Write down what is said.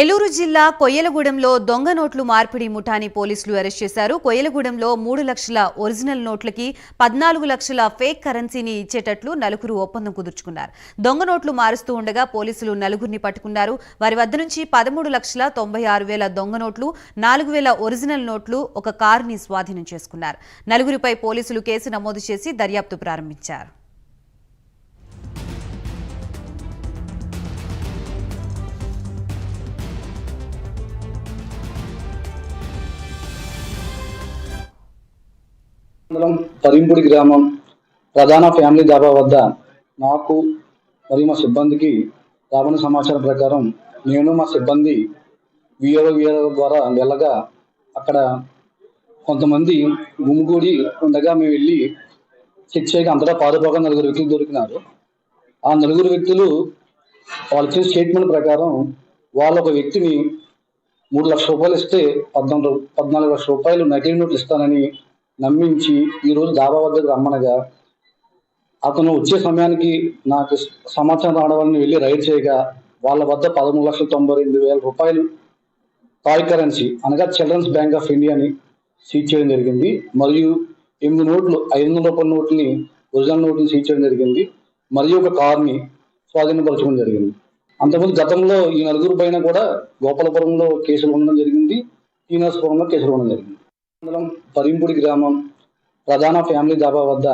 నెల్లూరు జిల్లా కొయ్యలగూడెంలో దొంగ నోట్లు మార్పిడి ముఠాని పోలీసులు అరెస్ట్ చేశారు. కొయ్యలగూడెంలో మూడు లక్షల ఒరిజినల్ నోట్లకి పద్నాలుగు లక్షల ఫేక్ కరెన్సీని ఇచ్చేటట్లు నలుగురు ఒప్పందం కుదుర్చుకున్నారు. దొంగ నోట్లు మారుస్తూ ఉండగా పోలీసులు నలుగురిని పట్టుకున్నారు. వారి వద్ద నుంచి పదమూడు లక్షల తొంభై ఆరు వేల దొంగ నోట్లు నాలుగు వేల ఒరిజినల్ నోట్లు ఒక కారుని స్వాధీనం చేసుకున్నారు. నలుగురిపై పోలీసులు కేసు నమోదు చేసి దర్యాప్తు ప్రారంభించారు. మండలం పరింపుడి గ్రామం ప్రధాన ఫ్యామిలీ డాబా వద్ద నాకు మరియు మా సిబ్బందికి రాబడిన సమాచారం ప్రకారం నేను మా సిబ్బంది విఆర్ఓ విఆర్ఓ ద్వారా వెళ్ళగా అక్కడ కొంతమంది గుమ్మిగూడి ఉండగా మేము వెళ్ళి చెక్ చేయగా అంతటా పారిపోగా నలుగురు వ్యక్తులు దొరికినారు. ఆ నలుగురు వ్యక్తులు వాళ్ళు ఇచ్చిన స్టేట్మెంట్ ప్రకారం వాళ్ళ ఒక వ్యక్తిని మూడు లక్షల రూపాయలు ఇస్తే పద్నాలుగు పద్నాలుగు లక్షల రూపాయలు నకిలీ నోట్లు ఇస్తానని నమ్మించి ఈరోజు డాబా వద్దకు రమ్మనగా అతను వచ్చే సమయానికి నాకు సమాచారం రావడం వెళ్ళి రైడ్ చేయగా వాళ్ళ వద్ద పదమూడు లక్షల తొంభై ఎనిమిది వేల రూపాయలు టాయ్ కరెన్సీ అనగా చిల్డ్రన్స్ బ్యాంక్ ఆఫ్ ఇండియాని సీజ్ చేయడం జరిగింది. మరియు ఎనిమిది నోట్లు ఐదు వందల రూపాయల నోట్ని ఒరిజినల్ నోట్ని సీజ్ చేయడం జరిగింది. మరియు ఒక కార్ని స్వాధీనపరచడం జరిగింది. అంతకుముందు గతంలో ఈ నలుగురు పైన కూడా గోపాలపురంలో కేసులు ఉండడం జరిగింది. శ్రీనివాసపురంలో కేసులు ఉండడం జరిగింది. మండలం పరింపుడి గ్రామం ప్రధాన ఫ్యామిలీ డాబా వద్ద